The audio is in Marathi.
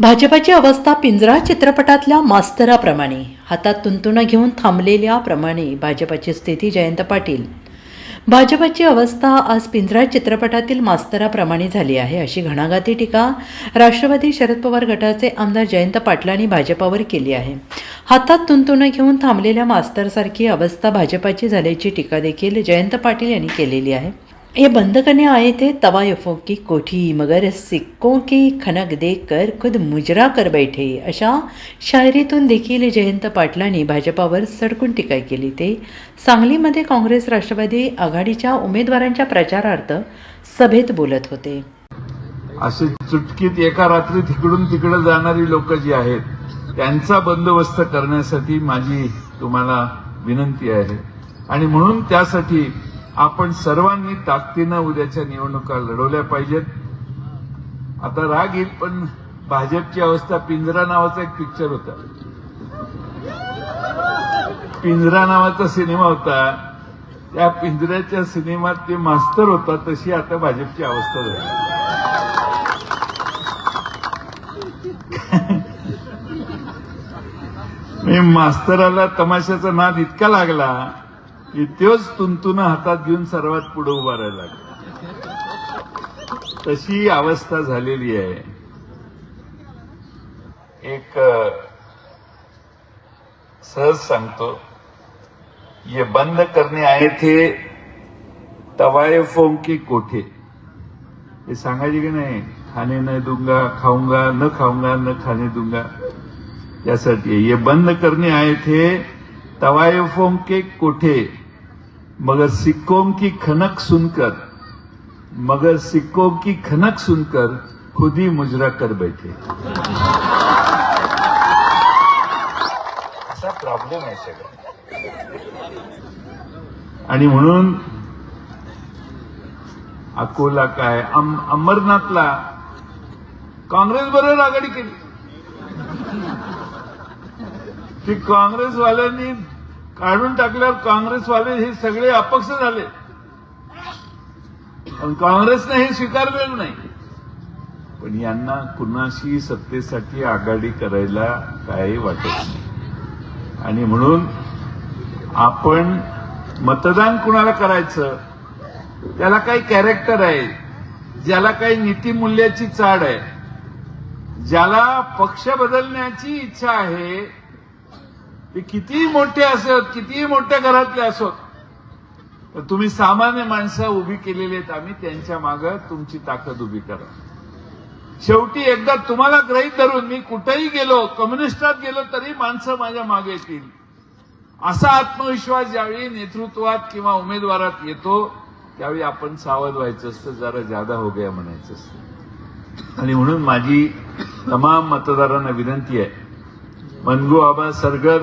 भाजपाची अवस्था पिंजरा चित्रपटातल्या मास्तराप्रमाणे. हातात तुंतुणं घेऊन थांबलेल्याप्रमाणे भाजपाची स्थिती जयंत पाटील. भाजपाची अवस्था आज पिंजरा चित्रपटातील मास्तराप्रमाणे झाली आहे अशी घणाघाती टीका राष्ट्रवादी शरद पवार गटाचे आमदार जयंत पाटलांनी भाजपावर केली आहे. हातात तुंतुणं घेऊन थांबलेल्या मास्तरसारखी अवस्था भाजपाची झाल्याची टीका देखील जयंत पाटील यांनी केलेली आहे. ये बंद करने आए थे तवायफों की कोठी मगर सिक्कों की खनक देखकर खुद मुजरा कर बैठे अशा शायरीतून देखील जयंत पाटलांनी भाजपावर सडकून टीका केली ते सांगलीमध्ये काँग्रेस राष्ट्रवादी आघाडीच्या उमेदवारांच्या प्रचारार्थ सभेत बोलत होते असे चुटकीत एका रात्री तिकडून तिकडे जाणारी लोक जी आहेत त्यांचा बंदोबस्त करण्यासाठी माझी तुम्हाला विनंती आहे. आणि म्हणून त्यासाठी आपण सर्वांनी ताकदीनं उद्याच्या निवडणुका लढवल्या पाहिजेत. आता राग येईल पण भाजपची अवस्था पिंजरा नावाचा एक पिक्चर होता. पिंजरा नावाचा सिनेमा होता. त्या पिंजऱ्याच्या सिनेमात ते मास्तर होता तशी आता भाजपची अवस्था झाली. मी मास्तराला तमाशाचा नाद इतका लागला की त्योच तुंतुन हातात घेऊन सर्वात पुढे उभा राहायला लागला. तशी अवस्था झालेली आहे. एक सहज सांगतो. ये बंद करणे आए थे तवायफों के कोठे? हे सांगायचे की नाही? खाणे न दूंगा खाऊंगा न खाऊंगा न खाणे दूंगा. यासाठी ये बंद करणे आए थे तवायफों के कोठे? मगर सिक्कों की खनक सुनकर मगर सिक्कों की खनक सुनकर खुद ही मुजरा कर बैठे। असा प्रॉब्लेम आहे सगळं आणि म्हणून अकोला काय अम, अमरनाथला काँग्रेस बरोबर आघाडी केली. की काँग्रेसवाल्यांनी काढून टाकल्यावर काँग्रेसवाले हे सगळे अपक्ष झाले. पण काँग्रेसने हे स्वीकारलेलं नाही. पण यांना कुणाशी सत्तेसाठी आघाडी करायला काही वाटत नाही. आणि म्हणून आपण मतदान कुणाला करायचं? त्याला काही कॅरेक्टर आहे. ज्याला काही नीतिमूल्याची चाड आहे. ज्याला पक्ष बदलण्याची इच्छा आहे ते कितीही मोठे असोत कितीही मोठ्या घरातले असोत तर तुम्ही सामान्य माणसं उभी केलेली आहेत आम्ही त्यांच्या मागं तुमची ताकद उभी करा. शेवटी एकदा तुम्हाला ग्रहित धरून मी कुठेही गेलो कम्युनिस्टात गेलो तरी माणसं माझ्या मागे येतील. असा आत्मविश्वास ज्यावेळी नेतृत्वात किंवा उमेदवारात येतो त्यावेळी आपण सावध व्हायचं असतं जरा जादा हो गया म्हणायचं असतं. आणि म्हणून माझी तमाम मतदारांना विनंती आहे Mangu Aba Sargar